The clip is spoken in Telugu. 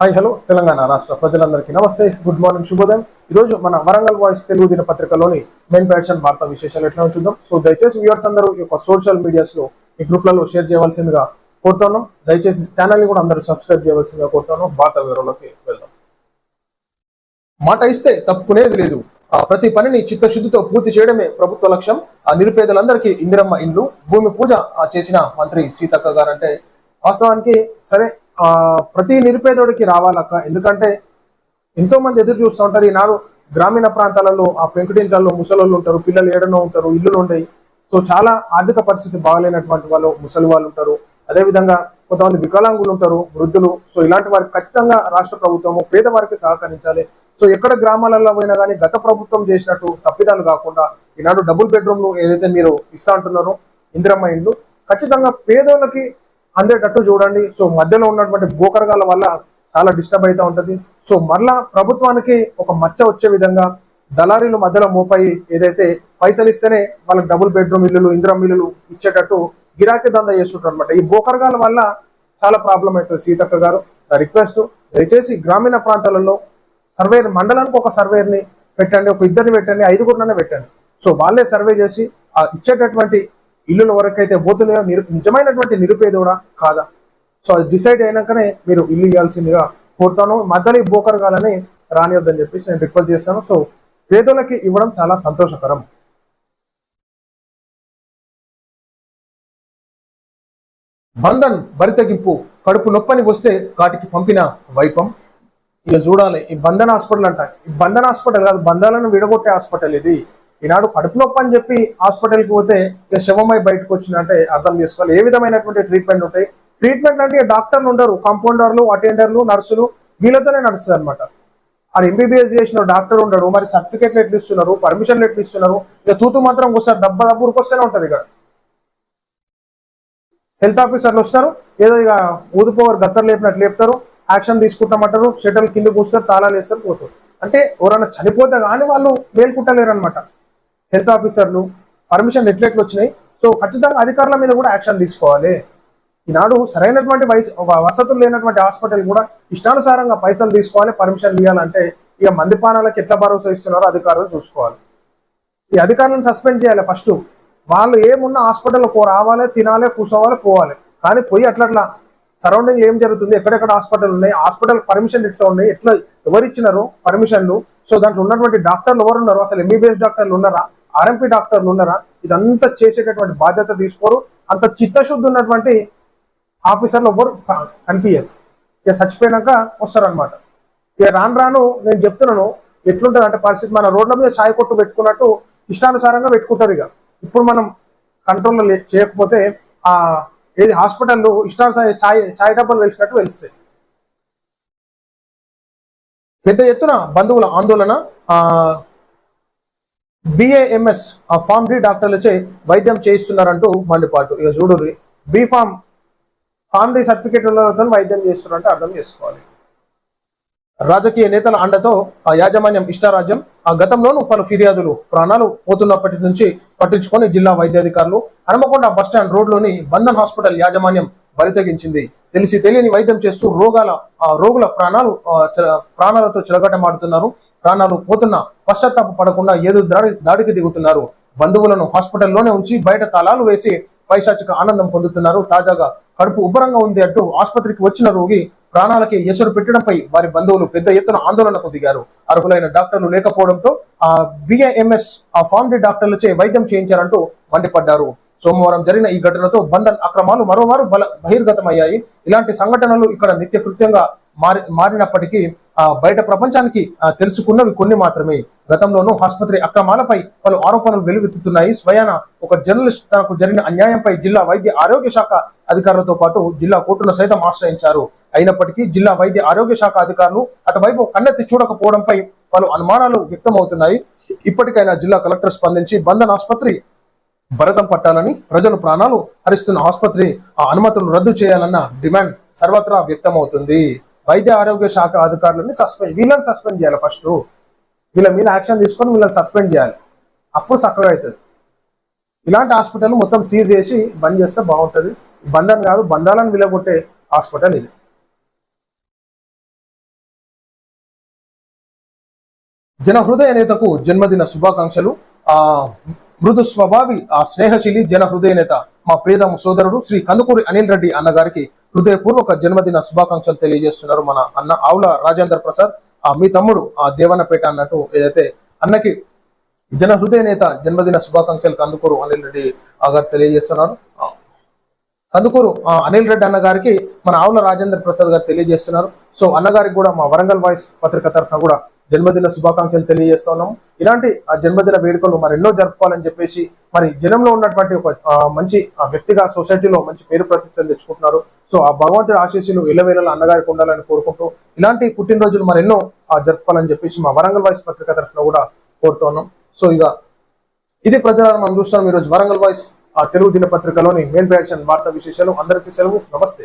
హాయ్ హలో తెలంగాణ రాష్ట్ర ప్రజలందరికీ నమస్తే. గుడ్ మార్నింగ్ శుభోదయం. ఈరోజు మన వరంగల్ వాయిస్ తెలుగు దినపత్రికలోని మెయిన్ ప్యాషన్ వార్తా విశేషాలు ఎట్లా చూద్దాం. సో దయచేసి వ్యూవర్స్ అందరూ ఈ యొక్క సోషల్ మీడియాస్లో ఈ గ్రూప్లలో షేర్ చేయవలసిందిగా కోరుతున్నాం దయచేసి ఛానల్ని కూడా అందరూ సబ్స్క్రైబ్ చేయవలసిందిగా కోరుతున్నాం వార్తా వివరాల్లోకి వెళ్దాం. మాట ఇస్తే తప్పుకునేది లేదు. ఆ ప్రతి పనిని చిత్తశుద్ధితో పూర్తి చేయడమే ప్రభుత్వ లక్ష్యం. ఆ నిరుపేదలందరికీ ఇందిరమ్మ ఇండ్లు భూమి పూజ ఆ, చేసిన మంత్రి సీతక్క గారు అంటే వాస్తవానికి సరే ప్రతి నిరుపేదోడికి రావాలక్క. ఎందుకంటే ఎంతో మంది ఎదురు చూస్తూ ఉంటారు. ఈనాడు గ్రామీణ ప్రాంతాలలో ఆ పెంకుటింట్లలో ముసలోళ్ళు ఉంటారు పిల్లలు ఏడనో ఉంటారు ఇల్లులు ఉండయి. సో చాలా ఆర్థిక పరిస్థితి బాగలేనటువంటి వాళ్ళు ముసలి వాళ్ళు ఉంటారు. అదేవిధంగా కొంతమంది వికలాంగులు ఉంటారు వృద్ధులు. సో ఇలాంటి వారికి ఖచ్చితంగా రాష్ట్ర ప్రభుత్వము పేదవారికి సహకరించాలి. సో ఎక్కడ గ్రామాలలో పోయినా కానీ గత ప్రభుత్వం చేసినట్టు తప్పిదాలు కాకుండా ఈనాడు డబుల్ బెడ్రూమ్లు ఏదైతే మీరు ఇస్తా అంటున్నారో ఇందిరమ్మ ఇండ్లు ఖచ్చితంగా పేదోళ్ళకి అందేటట్టు చూడండి. సో మధ్యలో ఉన్నటువంటి భూకరగాల వల్ల చాలా డిస్టర్బ్ అవుతూ ఉంటుంది. సో మరలా ప్రభుత్వానికి ఒక మచ్చ వచ్చే విధంగా దళారీలు మధ్యలో మోపాయి ఏదైతే పైసలు ఇస్తేనే వాళ్ళకి డబుల్ బెడ్రూమ్ ఇల్లులు ఇంద్రం ఇల్లులు ఇచ్చేటట్టు గిరాకీ దందా చేస్తుంటారు అనమాట ఈ భూకరగాల వల్ల చాలా ప్రాబ్లం అవుతుంది సీతక్క గారు. నా రిక్వెస్ట్ దయచేసి గ్రామీణ ప్రాంతాలలో సర్వేర్ మండలానికి ఒక సర్వేర్ని పెట్టండి. ఒక ఇద్దరిని పెట్టండి ఐదుగురిననే పెట్టండి. సో వాళ్ళే సర్వే చేసి ఆ ఇచ్చేటటువంటి ఇల్లుల వరకు అయితే పోతున్నాయో నిరు నిజమైనటువంటి నిరుపేదోడా? కాదా? సో అది డిసైడ్ అయినాకనే మీరు ఇల్లు ఇవ్వాల్సిందిగా కోరుతాను. మధ్యలో ఈ బోకరగాలని రానివద్దని చెప్పేసి నేను రిక్వెస్ట్ చేస్తాను. సో పేదోళ్ళకి ఇవ్వడం చాలా సంతోషకరం. బంధన్ బరితెగింపు కడుపు నొప్పని వస్తే కాటికి పంపిన వైపం. ఇక చూడాలి ఈ బంధన్ హాస్పిటల్ అంట. ఈ బంధన్ హాస్పిటల్ కాదు బంధాలను విడగొట్టే హాస్పిటల్ ఇది. ఈనాడు కడుపు నొప్పి అని చెప్పి హాస్పిటల్కి పోతే ఇక శవమై బయటకు వచ్చిందంటే అర్థం చేసుకోవాలి. ఏ విధమైనటువంటి ట్రీట్మెంట్ ఉంటాయి? ట్రీట్మెంట్ అంటే డాక్టర్లు ఉండరు కాంపౌండర్లు అటెండర్లు నర్సులు వీళ్ళతోనే నడుస్తుంది అనమాట అది ఎంబీబీఎస్ చేసిన డాక్టర్ ఉండడు మరి సర్టిఫికేట్లు ఎట్లు ఇస్తున్నారు పర్మిషన్లు ఎట్లు ఇస్తున్నారు ఇక తూతు మాత్రం వస్తారు దెబ్బ దెబ్బ ఉరికొస్తూనే ఉంటుంది ఇక్కడ హెల్త్ ఆఫీసర్లు వస్తారు ఏదో ఇక ఊదిపోవారు గత్తర్ లేపినట్లు లేపుతారు యాక్షన్ తీసుకుంటామంటారు షటల్ కింద కూస్తారు తాళాలు వేస్తారు పోతారు. అంటే ఎవరైనా చనిపోతే కానీ వాళ్ళు మేల్కుంటలేరు అనమాట హెల్త్ ఆఫీసర్లు పర్మిషన్ ఎట్లెట్లు వచ్చినాయి. సో ఖచ్చితంగా అధికారుల మీద కూడా యాక్షన్ తీసుకోవాలి. ఈనాడు సరైనటువంటి వయసు ఒక వసతులు లేనటువంటి హాస్పిటల్ కూడా ఇష్టానుసారంగా పైసలు తీసుకోవాలి పర్మిషన్ ఇవ్వాలంటే ఇక మందిపానాలకు ఎట్లా భరోసా ఇస్తున్నారో అధికారులు చూసుకోవాలి. ఈ అధికారులను సస్పెండ్ చేయాలి ఫస్ట్. వాళ్ళు ఏమున్న హాస్పిటల్లో పో రావాలి తినాలి కూర్చోవాలి పోవాలి. కానీ పోయి అట్లా అట్లా సరౌండింగ్ ఏం జరుగుతుంది? ఎక్కడెక్కడ హాస్పిటల్ ఉన్నాయి? హాస్పిటల్ పర్మిషన్ ఎట్లా ఉన్నాయి ఎట్లా ఎవరు ఇచ్చినారు పర్మిషన్లు? సో దాంట్లో ఉన్నటువంటి డాక్టర్లు ఎవరు ఉన్నారు అసలు ఎంబీబీఎస్ డాక్టర్లు ఉన్నారా? ఆర్ఎంపీ డాక్టర్లు ఉన్నారా? ఇదంతా చేసేటటువంటి బాధ్యత తీసుకోరు. అంత చిత్తశుద్ధి ఉన్నటువంటి ఆఫీసర్లు ఎవరు క- కనిపించరు ఇక చచ్చిపోయాక వస్తారనమాట ఇక రాను రాను నేను చెప్తున్నాను ఎట్లుంటుంది అంటే పరిస్థితి మన రోడ్ల మీద సాయి కొట్టు పెట్టుకున్నట్టు ఇష్టానుసారంగా పెట్టుకుంటారు ఇక. ఇప్పుడు మనం కంట్రోల్లో చేయకపోతే ఆ ఏది హాస్పిటల్లో ఇష్టానుసారం ఛాయ్ ఛాయ్ డబ్బాలు వెలిసినట్టు వెలిస్తాయి. పెద్ద ఎత్తున బంధువుల ఆందోళన బిఏఎంఎస్ ఆ ఫామ్ డి డాక్టర్లచే వైద్యం చేయిస్తున్నారంటూ మండిపాటు. ఇక చూడు B pharm pharm D certificate ఉన్నతో వైద్యం చేస్తున్నారంటే అర్థం చేసుకోవాలి. రాజకీయ నేతల అండతో ఆ యాజమాన్యం ఇష్టారాజ్యం ఆ గతంలోనూ పలు ఫిర్యాదులు ప్రాణాలు పోతున్నప్పటి నుంచి పట్టించుకొని జిల్లా వైద్యాధికారులు హనుమకొండ బస్టాండ్ రోడ్లోని బంధన్ హాస్పిటల్ యాజమాన్యం బరితెగించింది తెలిసి తెలియని వైద్యం చేస్తూ రోగాల ఆ రోగుల ప్రాణాలు ప్రాణాలతో చిలగటమాడుతున్నారు. ప్రాణాలు పోతున్న పశ్చాత్తాప పడకుండా ఏదో దాడి దాడికి దిగుతున్నారు. బంధువులను హాస్పిటల్లోనే ఉంచి బయట తాళాలు వేసి పైశాచిక ఆనందం పొందుతున్నారు. తాజాగా కడుపు ఉబ్బరంగా ఉంది అంటూ ఆసుపత్రికి వచ్చిన రోగి ప్రాణాలకి ఎసురు పెట్టడంపై వారి బంధువులు పెద్ద ఎత్తున ఆందోళనకు దిగారు. అర్హులైన డాక్టర్లు లేకపోవడంతో ఆ బిఏఎంఎస్ ఆ ఫార్మ్డీ డాక్టర్లచే వైద్యం చేయించారంటూ మండిపడ్డారు. సోమవారం జరిగిన ఈ ఘటనతో బంధన్ అక్రమాలు మరోమారు బల బహిర్గతమయ్యాయి. ఇలాంటి సంఘటనలు ఇక్కడ నిత్యకృత్యంగా మారి మారినప్పటికీ బయట ప్రపంచానికి తెలుసుకున్నవి కొన్ని మాత్రమే. గతంలోనూ ఆసుపత్రి అక్రమాలపై పలు ఆరోపణలు వెలువెత్తుతున్నాయి. స్వయాన ఒక జర్నలిస్ట్ తనకు జరిగిన అన్యాయంపై జిల్లా వైద్య ఆరోగ్య శాఖ అధికారులతో పాటు జిల్లా కోర్టును సైతం ఆశ్రయించారు. అయినప్పటికీ జిల్లా వైద్య ఆరోగ్య శాఖ అధికారులు అటువైపు కన్నెత్తి చూడకపోవడంపై పలు అనుమానాలు వ్యక్తమవుతున్నాయి. ఇప్పటికైనా జిల్లా కలెక్టర్ స్పందించి బంధన్ ఆసుపత్రి భరతం పట్టాలని ప్రజలు ప్రాణాలు హరిస్తున్న ఆసుపత్రి ఆ అనుమతులు రద్దు చేయాలన్న డిమాండ్ సర్వత్రా వ్యక్తమవుతుంది. వైద్య ఆరోగ్య శాఖ అధికారులని సస్పెండ్ వీళ్ళని సస్పెండ్ చేయాలి ఫస్ట్. వీళ్ళ మీద యాక్షన్ తీసుకొని వీళ్ళని సస్పెండ్ చేయాలి. అప్పుడు చక్కగా అవుతుంది. ఇలాంటి హాస్పిటల్ మొత్తం సీజ్ చేసి బంద్ చేస్తే బాగుంటుంది. బంధం కాదు బంధాలను విలగొట్టే హాస్పిటల్ ఇది. జన హృదయ నేతకు జన్మదిన శుభాకాంక్షలు. ఆ మృదు స్వభావి ఆ స్నేహశీలి జన హృదయ నేత మా ప్రియతమ సోదరుడు శ్రీ కందుకూరి అనిల్ రెడ్డి అన్నగారికి హృదయపూర్వక జన్మదిన శుభాకాంక్షలు తెలియజేస్తున్నారు మన అన్న ఆవుల రాజేందర్ ప్రసాద్ ఆ మీ తమ్ముడు ఆ దేవన్నపేట అన్నట్టు ఏదైతే అన్నకి జన హృదయ నేత జన్మదిన శుభాకాంక్షలు కందుకూరు అనిల్ రెడ్డి ఆ గారు తెలియజేస్తున్నారు కందుకూరు ఆ, అనిల్ రెడ్డి అన్న గారికి మన ఆవుల రాజేంద్ర ప్రసాద్ గారు తెలియజేస్తున్నారు. సో అన్నగారికి కూడా మా వరంగల్ వాయిస్ పత్రిక తరఫున కూడా జన్మదిన శుభాకాంక్షలు తెలియజేస్తున్నాం. ఇలాంటి ఆ జన్మదిన వేడుకలు మరి ఎన్నో జరుపుకోవాలని చెప్పేసి మరి జనంలో ఉన్నటువంటి ఒక మంచి ఆ, వ్యక్తిగా సొసైటీలో మంచి పేరు ప్రతిష్టలు తెచ్చుకుంటున్నారు. సో ఆ భగవంతుడి ఆశీస్సులు ఇళ్ళవేళలా అన్నగారికి ఉండాలని కోరుకుంటూ ఇలాంటి పుట్టినరోజులు మరి ఎన్నో జరుపుకోవాలని చెప్పేసి మా వరంగల్ వాయిస్ పత్రిక తరఫున కూడా కోరుతున్నాం సో ఇక ఇది ప్రజలను మనం చూస్తున్నాం ఈరోజు వరంగల్ వాయిస్ ఆ తెలుగు దినపత్రికలోని మెయిన్ యాక్షన్ వార్తా విశేషాలు. అందరికీ సెలవు. నమస్తే.